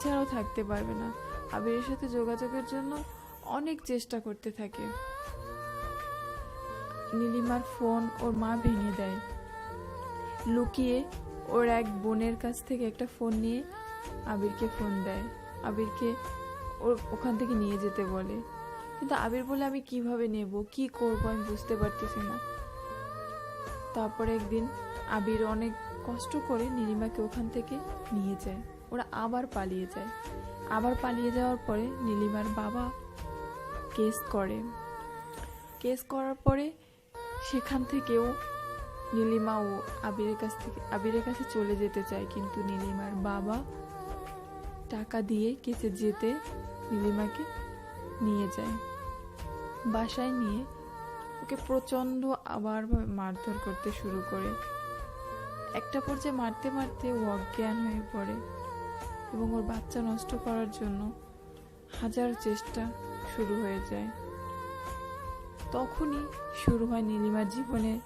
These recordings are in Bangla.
ছাড়াও থাকতে পারবে না। আবিরের সাথে যোগাযোগের জন্য অনেক চেষ্টা করতে থাকে। নীলিমার ফোন ওর মা ভেঙে দেয়। লুকিয়ে ওর এক বোনের কাছ থেকে একটা ফোন নিয়ে আবিরকে ফোন দেয়। আবিরকে ওর ওখান থেকে নিয়ে যেতে বলে। কিন্তু আবির বলে, আমি কীভাবে নেব? কি করব? আমি বুঝতে পারতেছি না। তারপরে একদিন আবির অনেক কষ্ট করে নীলিমাকে ওখান থেকে নিয়ে যায়। ওরা আবার পালিয়ে যায়। আবার পালিয়ে যাওয়ার পরে নীলিমার বাবা কেস করে। কেস করার পরে সেখান থেকেও নীলিমা ও আবিরের কাছ থেকে আবিরের কাছে চলে যেতে চায়, কিন্তু নীলিমার বাবা টাকা দিয়ে কেসে যেতে নীলিমাকে নিয়ে যায়। বাসায় নিয়ে ওকে প্রচণ্ড আবার মারধর করতে শুরু করে। একটা পর্যায়ে মারতে মারতে ও অজ্ঞান হয়ে পড়ে। এবং ওর বাচ্চা নষ্ট করার জন্য হাজার চেষ্টা শুরু হয়ে যায়। তখনই শুরু হয় নীলিমার জীবনে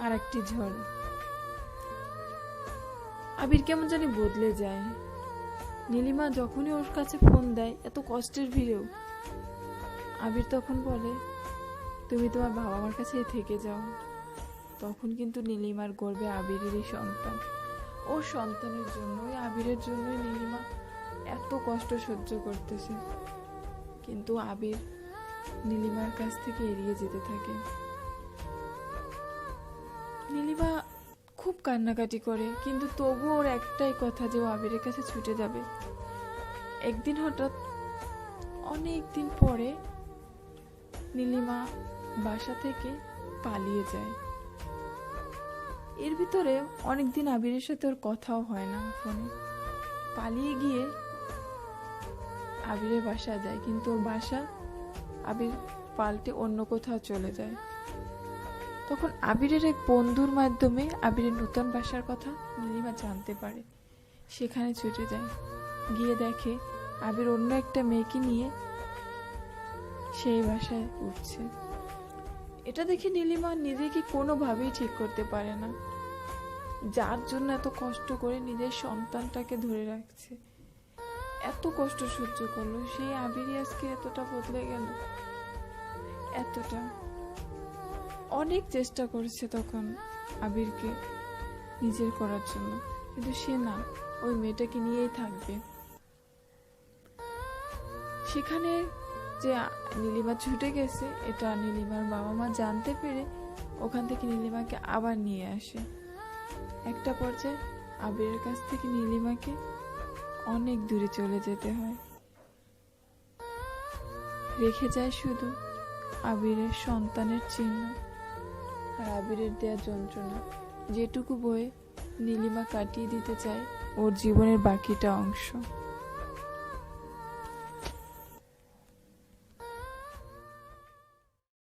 আর একটি ঝড়। আবির কেমন জানি বদলে যায়। নীলিমা যখনই ওর কাছে ফোন দেয়, এত কষ্টের ভিড়েও। আবির তখন বলে, তুমি তোমার বাবা মার কাছেই থেকে যাও। তখন কিন্তু নীলিমার গর্বে আবিরেরই সন্তান। ওর সন্তানের জন্য ওই আবিরের জন্যই নীলিমা এত কষ্ট সহ্য করতেছে। কিন্তু আবির নীলিমার কাছ থেকে এড়িয়ে যেতে থাকে। নীলিমা খুব কান্নাকাটি করে, কিন্তু তবুও ওর একটাই কথা যে ও আবিরের কাছে ছুটে যাবে। একদিন হঠাৎ, অনেক দিন পরে নীলিমা বাসা থেকে পালিয়ে যায়। এর ভিতরে অনেকদিন আবিরের সাথে ওর কথাও হয় না ফোনে। পালিয়ে গিয়ে আবিরের বাসা যায়, কিন্তু ওর বাসা আবির পাল্টে অন্য কোথাও চলে যায়। তখন আবিরের এক বন্ধুর মাধ্যমে আবিরের নতুন বাসার কথা নীলিমা জানতে পারে। সেখানে ছুটে যায়। গিয়ে দেখে আবির অন্য একটা মেয়েকে নিয়ে সেই বাসায় উঠছে। এটা দেখে নীলিমা নিজেকে কোনোভাবেই ঠিক করতে পারে না। যার জন্য এত কষ্ট করে নিজের সন্তানটাকে ধরে রাখছে। এত কষ্ট সহ্য করল, সেই আবিরই আজকে এতটা বদলে গেল। এতটা। অনেক চেষ্টা করেছে তখন আবিরকে নিজের করার জন্য, কিন্তু সে না, ওই মেয়েটাকে নিয়েই থাকবে। সেখানে যে নীলিমা ছুটে গেছে, এটা নীলিমার বাবা মা জানতে পেরে ওখান থেকে নীলিমাকে আবার নিয়ে আসে। একটা পর্যায়ে আবিরের কাছ থেকে নীলিমাকে অনেক দূরে চলে যেতে হয়। রেখে যায় শুধু আবিরের সন্তানের চিহ্ন আর আবিরের দেয়া যন্ত্রণা। যেটুকু বয়ে নীলিমা কাটিয়ে দিতে চায় ওর জীবনের বাকিটা অংশ।